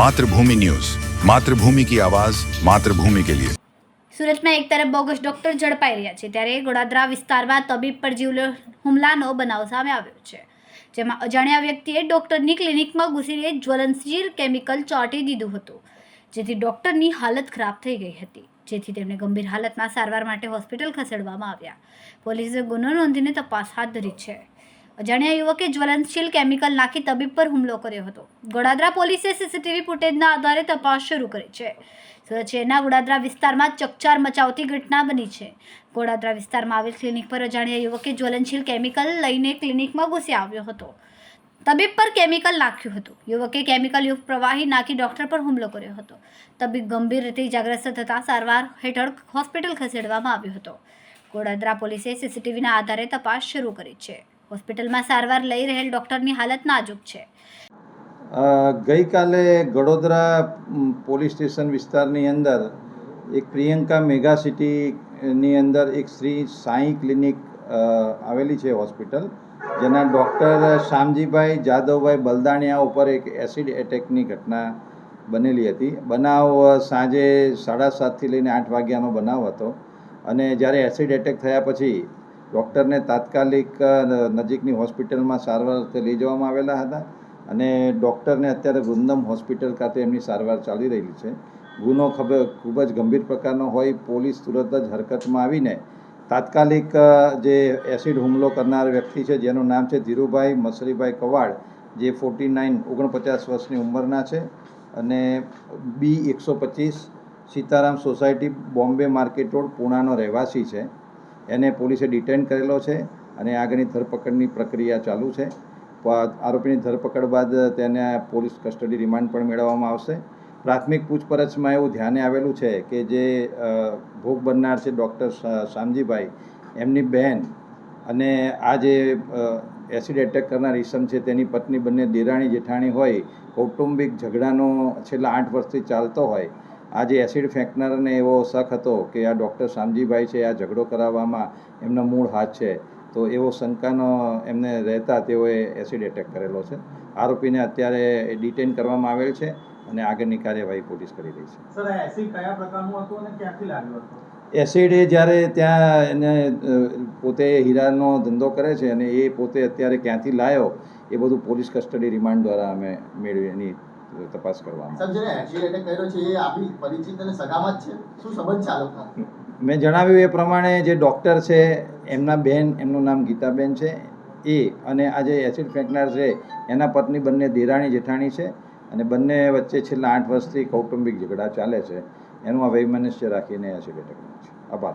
Mathrubhumi news Mathrubhumi કી આવાજ માતૃભૂમિ કે લિયે સુરતમાં એક તરફ બોગસ ડોક્ટર ઝડપાઈ રહ્યા છે, ત્યારે ગોડાદરા વિસ્તારમાં તબીબ પર જીવલો હુમલાનો બનાવ સામે આવ્યો છે, જેમાં અજાણ્યા વ્યક્તિએ ડોક્ટરની ક્લિનિકમાં ઘૂસીને જ્વલનશીલ કેમિકલ ચોંટી દીધું હતું, જેથી ડોક્ટરની હાલત ખરાબ થઈ ગઈ હતી, જેથી તેમને ગંભીર હાલતમાં સારવાર માટે હોસ્પિટલ ખસેડવામાં આવ્યા. પોલીસે ગુનો નોંધીને તપાસ હાથ ધરી છે. અજાણ્યા યુવકે જ્વલનશીલ કેમિકલ નાખી તબીબ પર હુમલો કર્યો હતો. ગોડાદરા પોલીસે સીસીટીવી ફૂટેજના આધારે તપાસ શરૂ કરી છે. સુરત શહેરના ગોડાદરા વિસ્તારમાં ચકચાર મચાવતી ઘટના બની છે. ગોડાદરા વિસ્તારમાં આવેલ ક્લિનિક પર અજાણ્યા યુવકે જ્વલનશીલ કેમિકલ લઈને ક્લિનિકમાં ઘૂસી આવ્યો હતો. તબીબ પર કેમિકલ નાખ્યું હતું. યુવકે કેમિકલ યુક્ત પ્રવાહી નાખી ડોક્ટર પર હુમલો કર્યો હતો. તબીબ ગંભીર રીતે ઇજાગ્રસ્ત થતાં સારવાર હેઠળ હોસ્પિટલ ખસેડવામાં આવ્યો હતો. ગોડાદરા પોલીસે સીસીટીવીના આધારે તપાસ શરૂ કરી છે. હોસ્પિટલમાં સારવાર લઈ રહેલ ડોક્ટરની હાલત નાજુક છે. ગઈકાલે ગડોદરા પોલીસ સ્ટેશન વિસ્તારની અંદર એક પ્રિયંકા મેગા સિટીની અંદર એક શ્રી સાંઈ ક્લિનિક આવેલી છે હોસ્પિટલ, જેના ડૉક્ટર શામજીભાઈ જાદવભાઈ બલદાણિયા ઉપર એક એસિડ એટેકની ઘટના બનેલી હતી. બનાવ સાંજે સાડા સાતથી લઈને આઠ વાગ્યાનો બનાવ હતો અને જ્યારે એસિડ એટેક થયા પછી ડૉક્ટરને તાત્કાલિક નજીકની હોસ્પિટલમાં સારવાર અર્થે લઈ જવામાં આવેલા હતા અને ડૉક્ટરને અત્યારે વૃંદમ હોસ્પિટલ ખાતે એમની સારવાર ચાલી રહેલી છે. ગુનો ખબર ખૂબ જ ગંભીર પ્રકારનો હોય, પોલીસ તુરંત જ હરકતમાં આવીને તાત્કાલિક જે એસિડ હુમલો કરનાર વ્યક્તિ છે, જેનું નામ છે ધીરુભાઈ મસરીભાઈ કવાડ, જે ફોર્ટી નાઇન, ઓગણપચાસ વર્ષની ઉંમરના છે અને બી એકસો પચીસ, Sitaram society, Bombay market road, પૂણાનો રહેવાસી છે. એને પોલીસે ડિટેન કરેલો છે અને આગળની ધરપકડની પ્રક્રિયા ચાલુ છે. આરોપીની ધરપકડ બાદ તેને પોલીસ કસ્ટડી રિમાન્ડ પણ મેળવવામાં આવશે. પ્રાથમિક પૂછપરછમાં એવું ધ્યાને આવેલું છે કે જે ભોગ બનનાર છે ડૉક્ટર શામજીભાઈ એમની બહેન અને આ જે એસિડ એટેક કરનાર ઈસમ છે તેની પત્ની બંને દેરાણી જેઠાણી હોય, કૌટુંબિક ઝઘડાનો છેલ્લા આઠ વર્ષથી ચાલતો હોય. આ જે એસિડ ફેંકનારને એવો શક હતો કે આ ડૉક્ટર શામજીભાઈ છે આ ઝઘડો કરાવવામાં એમનો મૂળ હાથ છે તો એવો શંકાનો એમને રહેતા તેઓએ એસિડ એટેક કરેલો છે. આરોપીને અત્યારે ડિટેન કરવામાં આવેલ છે અને આગળની કાર્યવાહી પોલીસ કરી રહી છે. સર એસિડ કયા પ્રકારનું હતું અને ક્યાંથી લાવ્યું હતું? એસિડ એ જ્યારે ત્યાં એને પોતે હીરાનો ધંધો કરે છે અને એ પોતે અત્યારે ક્યાંથી લાવ્યો એ બધું પોલીસ કસ્ટડી રિમાન્ડ દ્વારા અમે મેળવી એની તપાસ કરવામાં? મેં જણાવ્યું એ પ્રમાણે જે ડૉક્ટર છે એમના બેન એમનું નામ ગીતાબેન છે એ અને આ જે એસિડ ફેંકનાર છે એના પત્ની બંને દેરાણી જેઠાણી છે અને બંને વચ્ચે છેલ્લા આઠ વર્ષથી કૌટુંબિક ઝઘડા ચાલે છે. એનું આ વૈમનસ્ય રાખીને એસિડ એટેક છે આભાર.